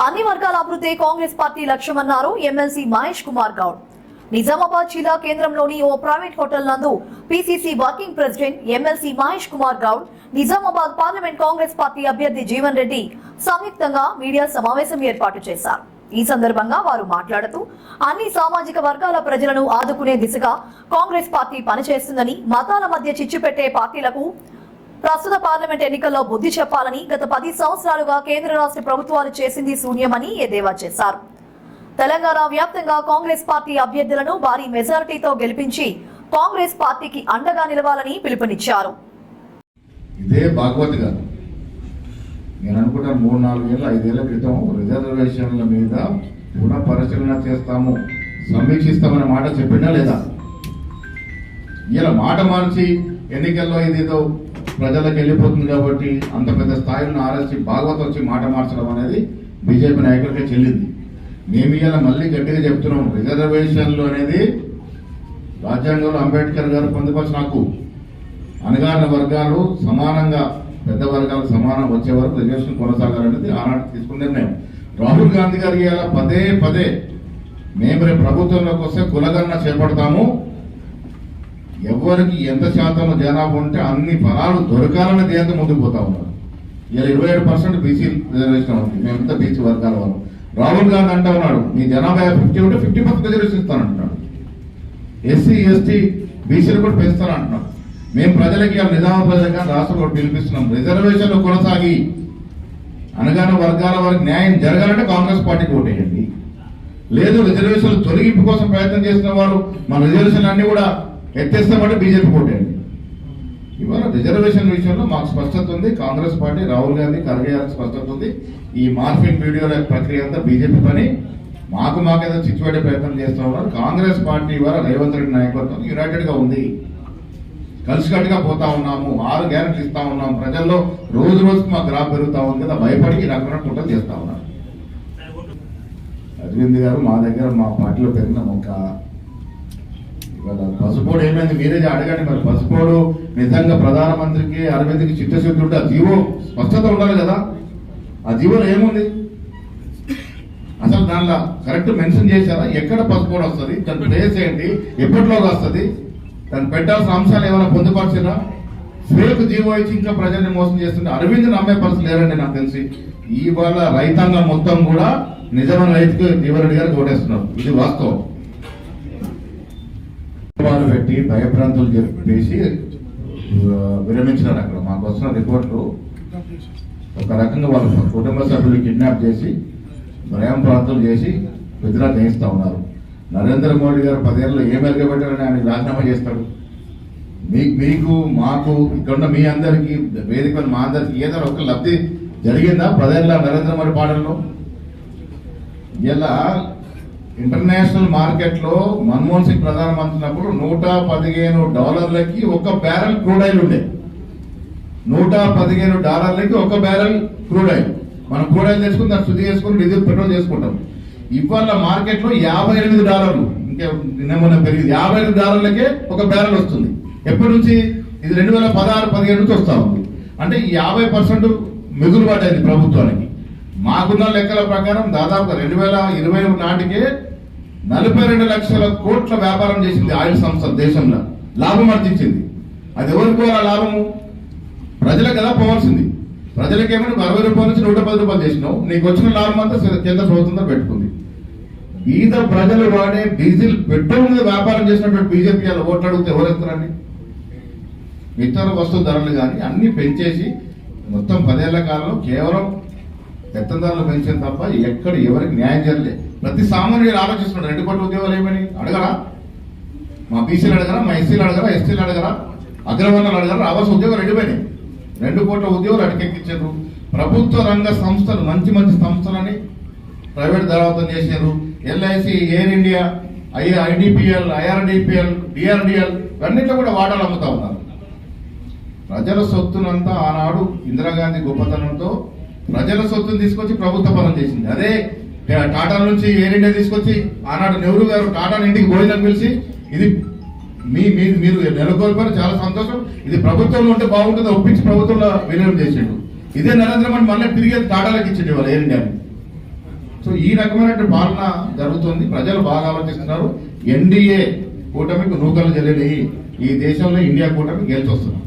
అన్ని వర్గాల అభివృద్ధి కాంగ్రెస్ పార్టీ లక్ష్యమన్నారు ఎమ్మెల్సీ మహేష్ కుమార్ గౌడ్. నిజామాబాద్ జిల్లా కేంద్రంలోని ఓ ప్రైవేట్ హోటల్ నందు PCC working president MLC Mahesh Kumar Goud Nizamabad parliament Congress party అభ్యర్థి జీవన్ రెడ్డి సంయుక్తంగా మీడియా సమావేశం ఏర్పాటు చేశారు. ఈ సందర్భంగా వారు మాట్లాడుతూ అన్ని సామాజిక వర్గాల ప్రజలను ఆదుకునే దిశగా కాంగ్రెస్ పార్టీ పనిచేస్తుందని మతాల మధ్య చిచ్చు పెట్టే పార్టీలకు ప్రస్తుత పార్లమెంట్ ఎన్నికల్లో బుద్ధి చెప్పాలని గత పది సంవత్సరాలుగా కేంద్ర రాష్ట్ర ప్రభుత్వాలు చేసింది శూన్యమని ఎద్దేవా చేశారు. తెలంగాణ వ్యాప్తంగా కాంగ్రెస్ పార్టీ అభ్యర్థులను భారీ మెజారిటీతో గెలిపించి కాంగ్రెస్ పార్టీకి అండగా నిలవాలని పిలుపునిచ్చారు. ఇదే భాగవత్ గారు. నేను అనుకుంటాను మూడు నాలుగేళ్ళు ఐదేళ్ళ క్రితం రిజర్వేషన్ల మీద పునః పరిశీలన చేస్తాము సమీక్షిస్తామనే మాట చెప్పినా లేదా? ఇలా మాట మార్చి ఎన్నికల్లో ఇదేదో ప్రజలకు వెళ్ళిపోతుంది కాబట్టి అంత పెద్ద స్థాయిలో ఆర్ఎస్సీ భాగవత వచ్చి మాట మార్చడం అనేది బీజేపీ నాయకులకే చెల్లింది. మేము ఇలా మళ్ళీ గట్టిగా చెప్తున్నాం. రిజర్వేషన్లు అనేది రాజ్యాంగంలో అంబేద్కర్ గారు పొందుపరిచిన నాకు అణగారిన వర్గాలు సమానంగా పెద్ద వర్గాలు సమానం వచ్చే వరకు రిజర్వేషన్ కొనసాగాలనేది ఆనాడు తీసుకున్న నిర్ణయం. రాహుల్ గాంధీ గారికి పదే పదే మేము రేపు ప్రభుత్వంలోకి వస్తే కులగణన చేపడతాము. ఎవరికి ఎంత శాతం జనాభా ఉంటే అన్ని ఫలాలు దొరకాలనే ధ్యేయంతో ముందుకు పోతా ఉన్నారు. ఇలా ఇరవై ఏడు పర్సెంట్ బీసీ రిజర్వేషన్ ఉంది. మేమంతా బీసీ వర్గాల వాళ్ళు. రాహుల్ గాంధీ అంటా ఉన్నాడు మీ జనాభా ఫిఫ్టీ ఉంటే ఫిఫ్టీ పర్సెంట్ రిజర్వేషన్ ఇస్తానంటున్నాడు. ఎస్సీ ఎస్టీ బీసీలు కూడా పెంచుతానంటున్నాడు. మేము ప్రజలకి ఆ నిజామ ప్రజలుగా రాష్ట్రం కూడా పిలిపిస్తున్నాం. రిజర్వేషన్లు కొనసాగి. అనగానే వర్గాల వారికి న్యాయం జరగాలంటే కాంగ్రెస్ పార్టీకి ఓటేయండి. లేదు రిజర్వేషన్లు తొలగింపు కోసం ప్రయత్నం చేసిన వారు మన రిజర్వేషన్లు అన్నీ కూడా ఎత్తేస్తామంటే బీజేపీ పోటీ అండి ఇవాళ రిజర్వేషన్ విషయంలో మాకు స్పష్టత ఉంది. కాంగ్రెస్ పార్టీ రాహుల్ గాంధీ ఖర్గే గారికి స్పష్టత ఉంది. ఈ మార్ఫిన్ వీడియోల ప్రక్రియ అంతా బీజేపీ పని. మాకు మాకేదో చిచ్చుపడే ప్రయత్నం చేస్తూ ఉన్నారు. కాంగ్రెస్ పార్టీ ఇవాళ రేవంత్ రెడ్డి నాయకత్వం యునైటెడ్గా ఉంది. కలిసికట్టుగా పోతా ఉన్నాము. ఆరు గ్యారెంటీలు ఇస్తా ఉన్నాము. ప్రజల్లో రోజు రోజుకి మా గ్రాఫ్ పెరుగుతా ఉంది కదా. భయపడి ఈ రకమైన కుట్రలు చేస్తా ఉన్నారు. అరవింద్ గారు మా దగ్గర మా పార్టీలో పెరిగిన ఒక ఇవాళ పసుపోడు ఏమైంది? మీరే అడగండి మరి. పసుపోడు నిజంగా ప్రధానమంత్రికి అరవింద్కి చిత్తశుద్ధి ఉంటే ఆ జీవో స్పష్టత ఉండాలి కదా? ఆ జీవోలో ఏముంది? అసలు దానిలో కరెక్ట్ మెన్షన్ చేశారా? ఎక్కడ పసుపోడు వస్తుంది? దాని ప్లేస్ ఏంటి? ఎప్పటిలోకి వస్తుంది? దాన్ని పెట్టాల్సిన అంశాలు ఏమైనా పొందుపరిచినా ఫేక్ జీవో ఇచ్చి ఇంకా ప్రజల్ని మోసం చేస్తుంటే అరవింద్ నమ్మే పరిస్థితి లేరండి నాకు తెలిసి. ఇవాళ రైతాంగం మొత్తం కూడా నిజమైన రైతుకు జీవరెడ్డి గారు ఓటేస్తున్నారు. ఇది వాస్తవం. వాళ్ళు పెట్టి భయభ్రాంతులు చెప్పేసి విరమించినారు అక్కడ. మాకు వస్తున్న రిపోర్ట్లు ఒక రకంగా వాళ్ళు కుటుంబ సభ్యులు కిడ్నాప్ చేసి భయం ప్రాంతాలు చేసి విత్డ్రా చేయిస్తా ఉన్నారు. నరేంద్ర మోడీ గారు పదేళ్ళు ఏ మెరుగబెట్టారని ఆయన రాజీనామా చేస్తాడు? మీకు మీకు మాకు ఇక్కడ మీ అందరికీ వేదిక మా అందరికి ఏదో ఒక లబ్ధి జరిగిందా? పదేళ్ళ నరేంద్ర మోడీ పాటల్లో ఇలా ఇంటర్నేషనల్ మార్కెట్లో మన్మోహన్ సింగ్ ప్రధానమంత్రి ఉన్నప్పుడు నూట పదిహేను డాలర్లకి ఒక బ్యారెల్ క్రూడ్ ఆయిల్ ఉండే. నూట పదిహేను డాలర్లకి ఒక బ్యారెల్ క్రూడ్ ఆయిల్. మనం క్రూడ్ ఆయిల్ తెచ్చుకుని దాన్ని శుద్ధి చేసుకుని డీజిల్ పెట్రోల్ చేసుకుంటాం. ఇవాళ మార్కెట్లో యాభై ఎనిమిది డాలర్లు ఇంకా నిన్న మొన్న పెరిగింది. యాభై ఎనిమిది డాలర్లకే ఒక బ్యారెల్ వస్తుంది. ఎప్పటి నుంచి? ఇది రెండు వేల పదహారు పదిహేడు నుంచి వస్తా ఉంది. అంటే యాభై పర్సెంట్ మిగులుబాటు అయింది ప్రభుత్వానికి. మాకున్న లెక్కల ప్రకారం దాదాపు రెండు వేల ఇరవై నాటికే నలభై రెండు లక్షల కోట్ల వ్యాపారం చేసింది ఆయుష్ సంస్థ దేశంలో. లాభం ఆర్జించింది అది ఎవరికి ఆ లాభము? ప్రజలకు కదా పోవాల్సింది. ప్రజలకేమైనా అరవై రూపాయల నుంచి నూట పది రూపాయలు చేసినావు నీకు వచ్చిన లాభం అంతా కేంద్ర ప్రభుత్వంతో పెట్టుకుంది. బీద ప్రజలు వాడే డీజిల్ పెట్రోల్ మీద వ్యాపారం చేసినటువంటి బీజేపీ వాళ్ళు ఓట్లు అడిగితే ఎవరెత్తారండి ఇతర వస్తు ధరలు కానీ అన్ని పెంచేసి మొత్తం పదేళ్ళ కాలంలో కేవలం పెత్తందారులు పెంచారు తప్ప ఎక్కడ ఎవరికి న్యాయం జరగలేదు. ప్రతి సామాన్యుడు ఆలోచిస్తున్నాడు రెండు కోట్ల ఉద్యోగాలు ఏమని? అడగరా? మా బీసీలు అడగరా? మా ఎస్సీలు అడగరా? ఎస్టీలు అడగరా? అగ్రవర్ణాలు అడగరా? రావాల్సిన ఉద్యోగాలు రెండుపోయినాయి రెండు కోట్ల ఉద్యోగాలు అడికెక్కించారు ప్రభుత్వ రంగ సంస్థలు మంచి మంచి సంస్థలని ప్రైవేట్ దళావతం చేశారు. LIC Air India I IDPL IRDPL DRDL ఇవన్నిట్లో కూడా వాటాలు అమ్ముతా ఉన్నారు. ప్రజల సొత్తునంతా ఆనాడు ఇందిరాగాంధీ గొప్పతనంతో ప్రజల సొత్తును తీసుకొచ్చి ప్రభుత్వ పాలన చేసింది. అదే టాటా నుంచి ఎయిర్ ఇండియా తీసుకొచ్చి ఆనాడు నెహ్రూ గారు టాటా ఇంటికి భోజనం పిలిచి ఇది మీ మీ- మీరు నెలకొల్పారు చాలా సంతోషం. ఇది ప్రభుత్వంలో ఉంటే బాగుంటుంది ఒప్పించి ప్రభుత్వంలో విలీనం చేసిండు. ఇదే నరేంద్ర మోడీ మళ్ళీ తిరిగి టాటాలకు ఇచ్చిండు వాళ్ళు ఎయిర్ ఇండియాని. సో ఈ రకమైన పాలన జరుగుతుంది. ప్రజలు బాగా ఆలోచిస్తున్నారు. ఎన్డీఏ కూటమికి నూకలు చెల్లిని ఈ దేశంలో ఇండియా కూటమి గెలిచి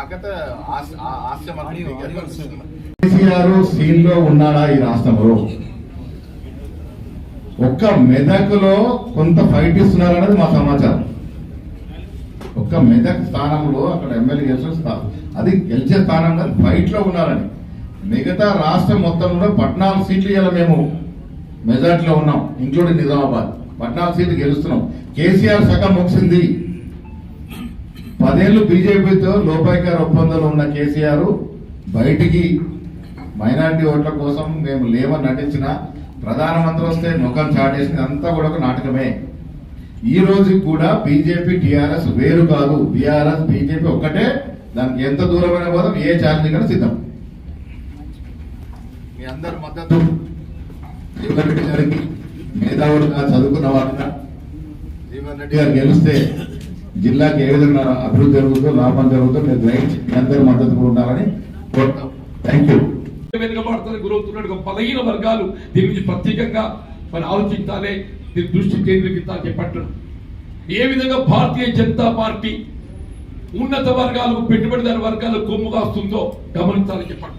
వస్తున్నాం నాకైతే ఆశ- ఆ- ఆశయం అనిపిస్తుంది. కేసీఆర్ సీన్లో ఉన్నాడా ఈ రాష్ట్రంలో? ఒక్క మెదక్లో కొంత ఫైట్ ఇస్తున్నారనేది మా సమాచారం. ఒక్క మెదక్ స్థానంలో అక్కడ ఎమ్మెల్యే అది గెలిచే స్థానం కాదు ఫైట్లో ఉన్నారని. మిగతా రాష్ట్రం మొత్తంలో పద్నాలుగు సీట్లు ఇలా మేము. మెజార్టీలో ఉన్నాం ఇంక్లూడింగ్ నిజామాబాద్. పద్నాలుగు సీట్లు గెలుస్తున్నాం. కేసీఆర్ సగం ముగిసింది. పదేళ్ళు బీజేపీతో లోపాయికార ఒప్పందంలో ఉన్న కేసీఆర్ బయటికి మైనార్టీ ఓట్ల కోసం మేము లేవని నటించిన ప్రధానమంత్రి వస్తే ముఖం చాటేసింది అంతా కూడా ఒక నాటకమే. ఈ రోజు కూడా బీజేపీ టీఆర్ఎస్ వేరు కాదు. బీఆర్ఎస్ బీజేపీ ఒక్కటే. దానికి ఎంత దూరమైన పోదాం ఏ ఛాలెంజ్ కానీ సిద్ధం. మీ అందరి మద్దతు జీవన్ రెడ్డి గారికి మేధావులుగా చదువుకున్న వారుగా జీవన్ రెడ్డి రెడ్డి గారు గెలిస్తే జిల్లాకి ఏ విధంగా అభివృద్ధి జరుగుతుందో లాభం జరుగుతుందో మీరు గ్రహించి మీ మద్దతు కూడా ఉండాలని కోరుతాం. థ్యాంక్ యూ వెనుకబడుతున్న గురవుతున్నట్టు బలహీన వర్గాలు దీని గురించి ప్రత్యేకంగా మరి ఆలోచించాలి దీని దృష్టి కేంద్రీకరించాలని చెప్పట్టు ఏ విధంగా భారతీయ జనతా పార్టీ ఉన్నత వర్గాలకు పెట్టుబడిదారు వర్గాలు కొమ్ము కాస్తుందో గమనించాలని చెప్పట్టు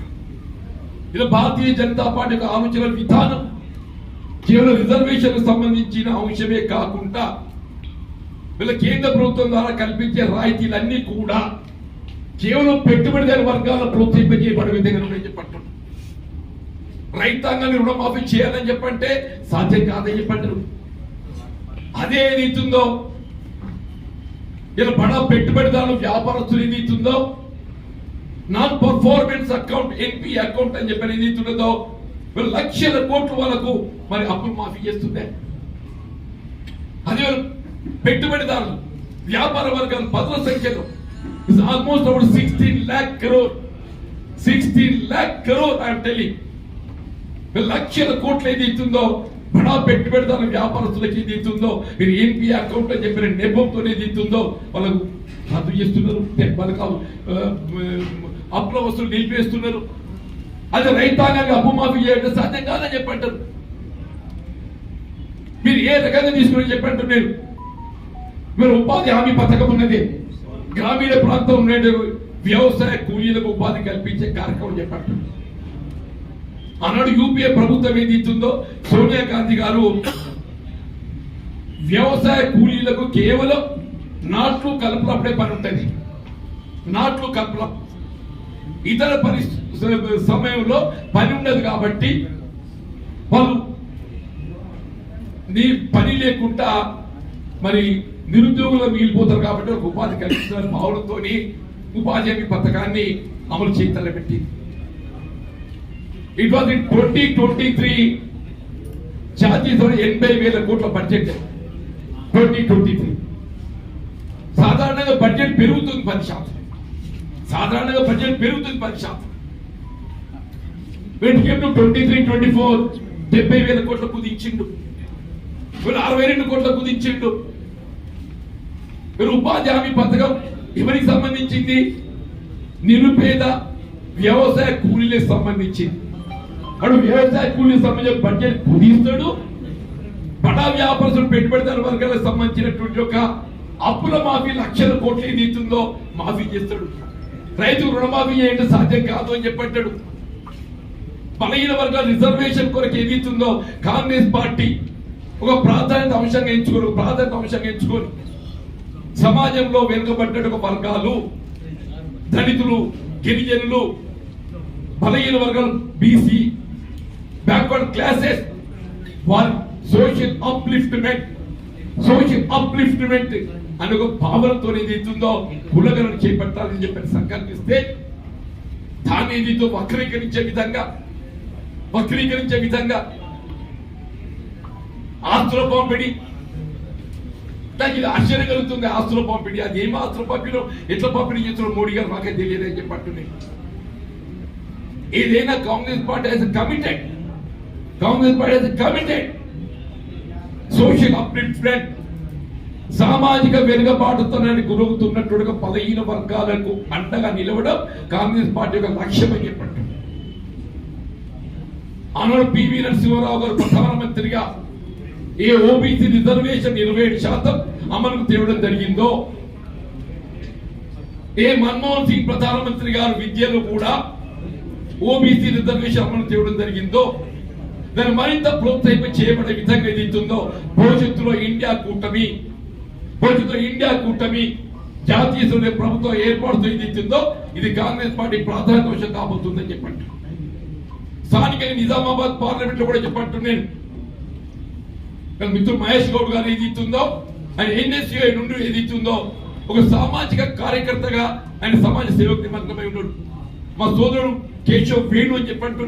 ఇది భారతీయ జనతా పార్టీ యొక్క ఆలోచన విధానం కేవలం రిజర్వేషన్ సంబంధించిన అంశమే కాకుండా వీళ్ళ కేంద్ర ప్రభుత్వం ద్వారా కల్పించే రాయితీలన్నీ కూడా కేవలం పెట్టుబడిదారు వర్గాలను ప్రోత్సహింపజేయబడే విధంగా ఉన్నాయని చెప్పంటారు రైతాంగాన్ని రుణమాఫీ చేయాలని చెప్పంటే సాధ్యం కాదని చెప్పంటారు అదే ఏదైతుందో ఇలా బడా పెట్టుబడిదారులు వ్యాపారస్తులు ఏదైతుందో non performance account NP account అని చెప్పి ఏదైతున్నదో లక్షల కోట్ల వాళ్ళకు మరి అప్పులు మాఫీ చేస్తుండే. అదే పెట్టుబడిదారులు వ్యాపార వర్గం పదుల సంఖ్యలో. Almost about sixteen lakh crore sixteen lakh crore I'm telling లక్షల కోట్లు ఏది ఇస్తుందో బడా పెట్టుబడిదారుల వ్యాపారస్తులకి ఏది ఇస్తుందో మీరు ఎన్పి అకౌంట్ అని చెప్పిన నెపంతో ఏది ఇస్తుందో వాళ్ళకు రద్దు చేస్తున్నారు వాళ్ళకి అప్పుల వస్తువులు నిలిపేస్తున్నారు అది రైతాంగానికి అప్పు మాఫీ చేయడం సాధ్యం కాదని చెప్పంటారు. మీరు ఏ రకంగా తీసుకుని చెప్పంటారు నేను మీరు ఉపాధి హామీ పథకం ఉన్నది. గ్రామీణ ప్రాంతం ఉండే వ్యవసాయ కూలీలకు ఉపాధి కల్పించే కార్యక్రమం చెప్పారు ఆనాడు యూపీఏ ప్రభుత్వం ఏది ఇచ్చిందో సోనియా గాంధీ గారు వ్యవసాయ కూలీలకు కేవలం నాట్లు కలపలప్పుడే పని ఉంటుంది. నాట్లు కలపల. ఇతర పరి సమయంలో పని ఉండదు కాబట్టి వాళ్ళు నీ పని లేకుండా మరి నిరుద్యోగులు మిగిలిపోతారు కాబట్టి ఒక ఉపాధి కల్పిస్తున్న భావనతో ఉపాధి హామీ పథకాన్ని అమలు చేయాలని పెట్టి. It was in twenty twenty three జాతీయ ఎనభై వేల కోట్ల బడ్జెట్ ట్వంటీ ట్వంటీ త్రీ సాధారణంగా బడ్జెట్ పెరుగుతుంది పది శాతం. సాధారణంగా బడ్జెట్ పెరుగుతుంది పది శాతం. ట్వంటీ త్రీ ట్వంటీ ఫోర్ డెబ్బై వేల కోట్ల కుదించిండు. అరవై రెండు కోట్ల కుదించిండు. మీరు ఉపాధి హామీ పథకం ఎవరికి సంబంధించింది? నిరుపేద వ్యవసాయ కూలీలకు సంబంధించింది. అడు వ్యవసాయ కూలీలకు సంబంధించిన బడ్జెట్ కుదిస్తాడు. బడా వ్యాపారస్తులు పెట్టుబడిదార వర్గాలకు సంబంధించినటువంటి ఒక అప్పుల మాఫీ లక్షల కోట్లు నీతుందో మాఫీ చేస్తాడు. రైతు రుణమాఫీ చేయడం సాధ్యం కాదు అని చెప్పంటాడు. బలహీన వర్గాల రిజర్వేషన్ కొరకు ఏది కాంగ్రెస్ పార్టీ ఒక ప్రాధాన్యత అంశంగా ఎంచుకోరు ప్రాధాన్యత అంశంగా ఎంచుకోరు సమాజంలో వెనుకబడ్డ ఒక వర్గాలు దళితులు గిరిజనులు బలహీన వర్గాలు బీసీ బ్యాక్వర్డ్ క్లాసెస్ వారి సోషల్ అప్లిఫ్ట్మెంట్ సోషల్ అప్లిఫ్ట్మెంట్ అనే ఒక భావనతో ఏదైతుందో కులగలను చేపట్టాలని చెప్పి సంకల్పిస్తే దాన్ని ఏదైతే వక్రీకరించే విధంగా వక్రీకరించే విధంగా ఆస్తుల పంపిణీ నాకు ఇది ఆశ్చర్యం కలుగుతుంది. ఆస్తుల పంపిణీ అది ఏం ఆస్తుల పంపిణీ ఎట్లా పంపిణీ చేస్తున్నారు మోడీ గారు నాకే తెలియదు అని చెప్పట్టున్నాయి. ఏదైనా Congress party as committed Congress party as committed social upliftment సామాజిక వెనుకబాటుతనాన్ని గురవుతున్నటువంటి పదహీన వర్గాలకు అండగా నిలవడం కాంగ్రెస్ పార్టీ యొక్క లక్ష్యం అని చెప్పట్టు ఆనాడు పివి నరసింహారావు గారు ప్రధానమంత్రిగా ఏ ఓబీసీ రిజర్వేషన్ ఇరవై ఏడు శాతం అమలుకు తేవడం జరిగిందో ఏ మన్మోహన్ సింగ్ ప్రధానమంత్రి గారు విద్యలో కూడా ఓబీసీ రిజర్వేషన్ అమలు తేవడం జరిగిందో దాన్ని మరింత ప్రోత్సహింప చేయబడే విధంగా ఏదైతుందో భవిష్యత్తులో ఇండియా కూటమి భవిష్యత్తులో ఇండియా కూటమి జాతీయ స్థాయి ప్రభుత్వం ఏర్పాటుతో ఏదైతుందో ఇది కాంగ్రెస్ పార్టీ ప్రాధాన్యత విషయం కాబోతుందని చెప్పండి. స్థానిక నిజామాబాద్ పార్లమెంట్లో కూడా చెప్పంటున్నాను నేను కానీ మిత్రుడు మహేష్ గౌడ్ గారు ఏది ఇస్తుందో ఆయన ఎన్ఎస్యుఐ నుండి ఏది ఇస్తుందో ఒక సామాజిక కార్యకర్తగా ఆయన సమాజ సేవకు నిమగ్నమై ఉన్నాడు. మా సోదరుడు కేశవ్ వేణు అని చెప్పంటూ